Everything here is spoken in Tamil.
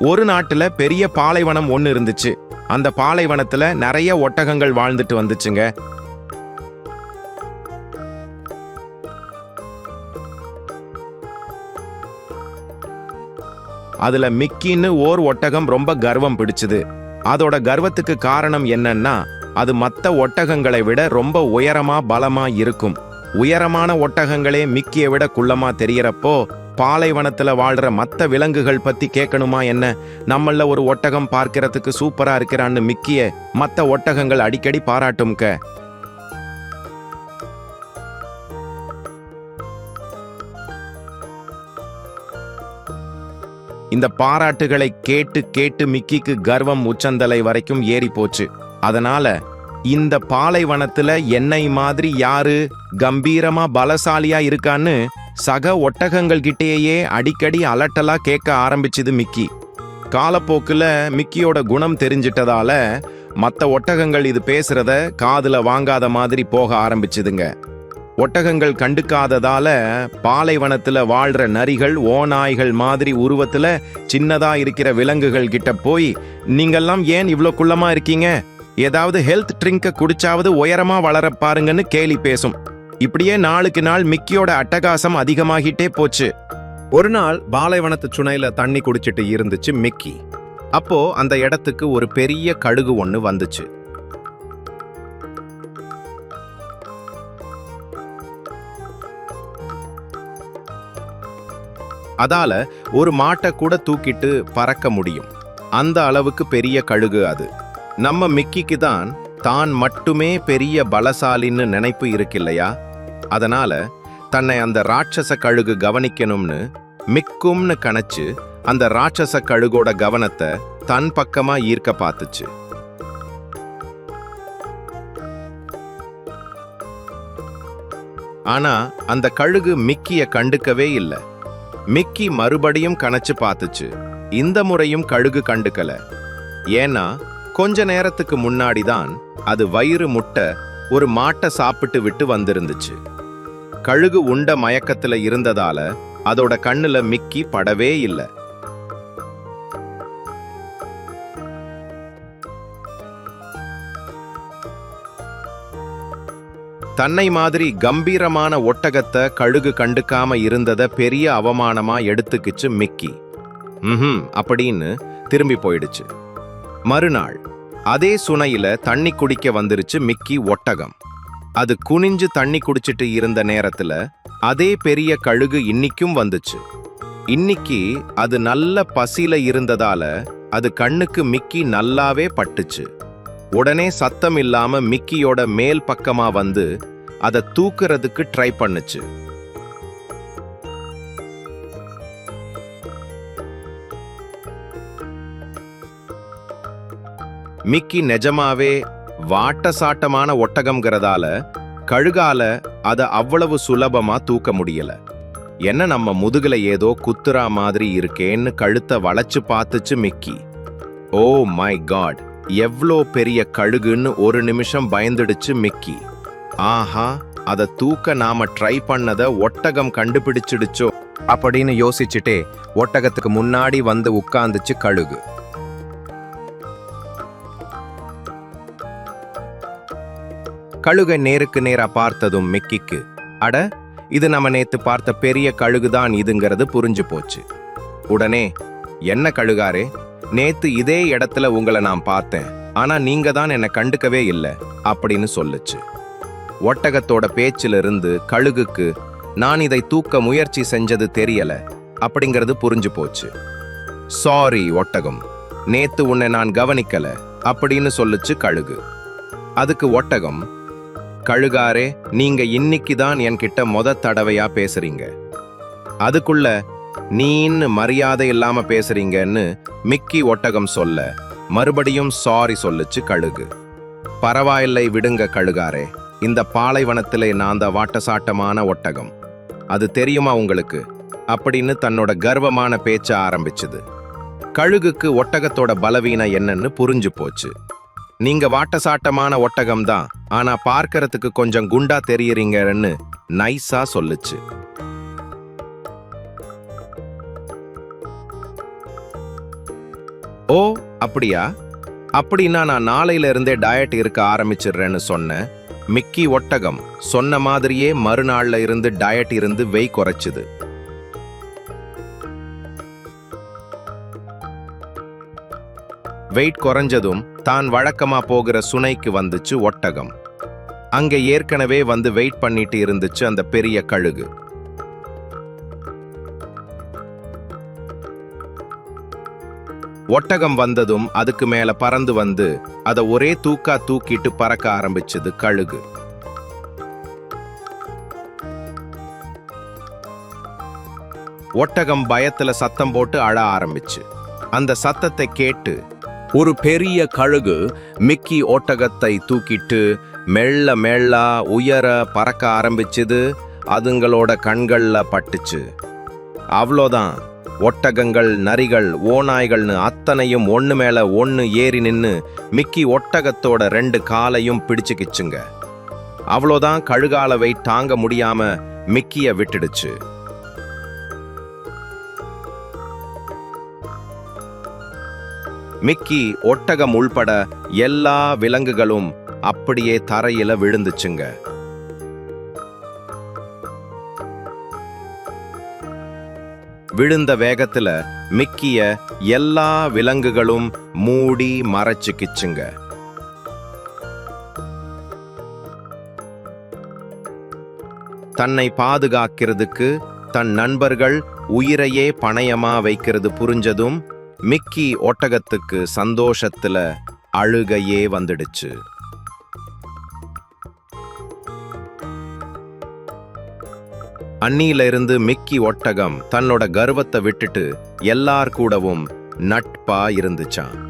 ஒரு நாட்டுல பெரிய பாலைவனம் ஒன்று இருந்துச்சு. அந்த பாலைவனத்துல நிறைய ஒட்டகங்கள் வாழ்ந்துட்டு வந்துச்சுங்க. அதுல மிக்கின்னு ஓர் ஒட்டகம் ரொம்ப கர்வம் பிடிச்சது. அதோட கர்வத்துக்கு காரணம் என்னன்னா அது மத்த ஒட்டகங்களை விட ரொம்ப உயரமா பலமா இருக்கும். உயரமான ஒட்டகங்களே மிக்கியை விட குள்ளமா தெரியறப்போ பாலைவனத்துல வாழ்ற மத்த விலங்குகள் பத்தி கேட்கணுமா என்ன? நம்மள ஒரு ஒட்டகம் பார்க்கறதுக்கு சூப்பரா இருக்கிறான்னு மிக்கிய மத்த ஒட்டகங்கள் அடிக்கடி பாராட்டும்க இந்த பாராட்டுகளை கேட்டு கேட்டு மிக்கிக்கு கர்வம் உச்சந்தலை வரைக்கும் ஏறி போச்சு. அதனால இந்த பாலைவனத்துல என்னை மாதிரி யாரு கம்பீரமா பலசாலியா இருக்கான்னு சக ஒட்டகங்கள் கிட்டேயே அடிக்கடி அலட்டலா கேட்க ஆரம்பிச்சது மிக்கி. காலப்போக்கில் மிக்கியோட குணம் தெரிஞ்சிட்டதால மற்ற ஒட்டகங்கள் இது பேசுறத காதில் வாங்காத மாதிரி போக ஆரம்பிச்சுதுங்க. ஒட்டகங்கள் கண்டுக்காததால பாலைவனத்தில் வாழ்ற நரிகள் ஓநாய்கள் மாதிரி உருவத்தில் சின்னதாக இருக்கிற விலங்குகள் கிட்ட போய் நீங்கள்லாம் ஏன் இவ்வளோ குள்ளமாக இருக்கீங்க? ஏதாவது ஹெல்த் ட்ரிங்கை குடிச்சாவது உயரமாக வளர பாருங்கன்னு கேலி பேசும். இப்படியே நாளுக்கு நாள் மிக்கியோட அட்டகாசம் அதிகமாகிட்டே போச்சு. ஒரு நாள் பாலைவனத்து சுனையில தண்ணி குடிச்சிட்டு இருந்துச்சு மிக்கி. அப்போ அந்த இடத்துக்கு ஒரு பெரிய கழுகு ஒன்று வந்துச்சு. அதால ஒரு மாட்டை கூட தூக்கிட்டு பறக்க முடியும். அந்த அளவுக்கு பெரிய கழுகு அது. நம்ம மிக்கிக்கு தான் தான் மட்டுமே பெரிய பலசாலின்னு நினைப்பு இருக்கில்லையா அதனால தன்னை அந்த ராட்சச கழுகு கவனிக்கணும்னு மிக்கும்னு கணச்சு அந்த ராட்சச கழுகோட கவனத்தை தன் பக்கமா ஈர்க்க பார்த்துச்சு ஆனா அந்த கழுகு மிக்கிய கண்டுக்கவே இல்ல. மிக்கி மறுபடியும் கணச்சு பார்த்துச்சு இந்த முறையும் கழுகு கண்டுக்கல. ஏன்னா கொஞ்ச நேரத்துக்கு முன்னாடி தான் அது வயிறு முட்டை ஒரு மாட்டை சாப்பிட்டு விட்டு வந்திருந்துச்சு. கழுகு உண்ட மயக்கத்துல இருந்ததால அதோட கண்ணுல மிக்கி படவே இல்ல. தன்னை மாதிரி கம்பீரமான ஒட்டகத்தை கழுகு கண்டுக்காம இருந்தத பெரிய அவமானமா எடுத்துக்கிச்சு மிக்கி. ம் அப்படின்னு திரும்பி போயிடுச்சு. மறுநாள் அதே சுனையில தண்ணி குடிக்க வந்துருச்சு மிக்கி ஒட்டகம். அது குனிஞ்சு தண்ணி குடிச்சிட்டு இருந்த நேரத்துல அதே பெரிய கழுகு இன்னிக்கும் வந்துச்சு. இன்னைக்கு அது நல்ல பசியில இருந்ததால அது கண்ணுக்கு மிக்கி நல்லாவே பட்டுச்சு. உடனே சத்தம் இல்லாம மிக்கியோட மேல் பக்கமா வந்து அதை தூக்குறதுக்கு ட்ரை பண்ணுச்சு. மிக்கி நிஜமாவே வாட்ட சாட்டமான ஒட்டகம்ங்கிறதால கழுகால அதை அவ்வளவு சுலபமா தூக்க முடியல. என்ன நம்ம முதுகுல ஏதோ குத்துறா மாதிரி இருக்கேன்னு கழுத்தை வளைச்சு பார்த்துச்சு மிக்கி. ஓ மை காட் எவ்வளோ பெரிய கழுகுன்னு ஒரு நிமிஷம் பயந்துடுச்சு மிக்கி. ஆஹா அதை தூக்க நாம ட்ரை பண்ணத ஒட்டகம் கண்டுபிடிச்சிடுச்சோ? அப்படின்னு யோசிச்சுட்டே ஒட்டகத்துக்கு முன்னாடி வந்து உட்கார்ந்துச்சு கழுகு. கழுகை நேருக்கு நேரா பார்த்ததும் மிக்கிக்கு அட இது நம்ம நேத்து பார்த்த பெரிய கழுகுதான் இதுங்கிறது புரிஞ்சு போச்சு. உடனே என்ன கழுகாரே நேத்து இதே இடத்துல உங்களை நான் பார்த்தேன் ஆனா நீங்க தான் என்னை கண்டுக்கவே இல்லை அப்படின்னு சொல்லுச்சு. ஒட்டகத்தோட பேச்சிலிருந்து கழுகுக்கு நான் இதை தூக்க முயற்சி செஞ்சது தெரியல அப்படிங்கிறது புரிஞ்சு போச்சு. சாரி ஒட்டகம் நேத்து உன்னை நான் கவனிக்கல அப்படின்னு சொல்லுச்சு கழுகு. அதுக்கு ஒட்டகம் கழுகாரே நீங்க இன்னைக்கு தான் என்கிட்ட மொத தடவையா பேசுறீங்க. அதுக்குள்ள நீன்னு மரியாதை இல்லாம பேசுறீங்கன்னு மிக்கி ஒட்டகம் சொல்ல மறுபடியும் சாரி சொல்லுச்சு கழுகு. பரவாயில்லை விடுங்க கழுகாரே இந்த பாலைவனத்திலே நான் தான் வாட்டசாட்டமான ஒட்டகம். அது தெரியுமா உங்களுக்கு? அப்படின்னு தன்னோட கர்வமான பேச்ச ஆரம்பிச்சுது. கழுகுக்கு ஒட்டகத்தோட பலவீனம் என்னன்னு புரிஞ்சு போச்சு. நீங்க வாட்டசாட்டமான ஒட்டகம் தான் ஆனா பார்க்கறதுக்கு கொஞ்சம் குண்டா தெரியறீங்கன்னு நைஸா சொல்லுச்சு. ஓ அப்படியா? அப்படின்னா நான் நாளையில இருந்தே டயட் இருக்க ஆரம்பிச்சிடுறேன்னு சொன்னேன் மிக்கி ஒட்டகம் சொன்ன மாதிரியே மறுநாள்ல இருந்து டயட் இருந்து வெய் குறைச்சுது. வெயிட் குறைஞ்சதும் தான் வழக்கமா போகிற சுனைக்கு வந்துச்சு ஒட்டகம். அங்க ஏற்கனவே வந்து வெயிட் பண்ணிட்டு இருந்துச்சு அந்த பெரிய கழுகு. ஒட்டகம் வந்ததும் அதுக்கு மேல பறந்து வந்து அதை ஒரே தூக்கா தூக்கிட்டு பறக்க ஆரம்பிச்சது கழுகு. ஒட்டகம் பயத்துல சத்தம் போட்டு அழ ஆரம்பிச்சு. அந்த சத்தத்தை கேட்டு ஒரு பெரிய கழுகு மிக்கி ஒட்டகத்தை தூக்கிட்டு மெல்ல மெல்ல உயர பறக்க ஆரம்பிச்சது அதுங்களோட கண்கள்ல பட்டுச்சு. அவ்வளோதான் ஒட்டகங்கள் நரிகள் ஓநாய்கள்னு அத்தனையும் ஒன்று மேல ஒன்று ஏறி நின்று மிக்கி ஒட்டகத்தோட ரெண்டு காலையும் பிடிச்சுக்கிச்சுங்க. அவ்வளோதான் கழுகால தாங்க முடியாம மிக்கிய விட்டுடுச்சு. மிக்கி ஒட்டகம் உள்பட எல்லா விலங்குகளும் அப்படியே தரையில விழுந்துச்சுங்க. விழுந்த வேகத்துல மிக்கிய எல்லா விலங்குகளும் மூடி மறைச்சுக்கிச்சுங்க. தன்னை பாதுகாக்கிறதுக்கு தன் நண்பர்கள் உயிரையே பணயமா வைக்கிறது புரிஞ்சதும் மிக்கி ஒட்டகத்துக்கு சந்தோஷத்துல அழுகையே வந்துடுச்சு. அன்னியில இருந்து மிக்கி ஒட்டகம் தன்னோட கர்வத்தை விட்டுட்டு எல்லார் கூடவும் நட்பா இருந்துச்சான்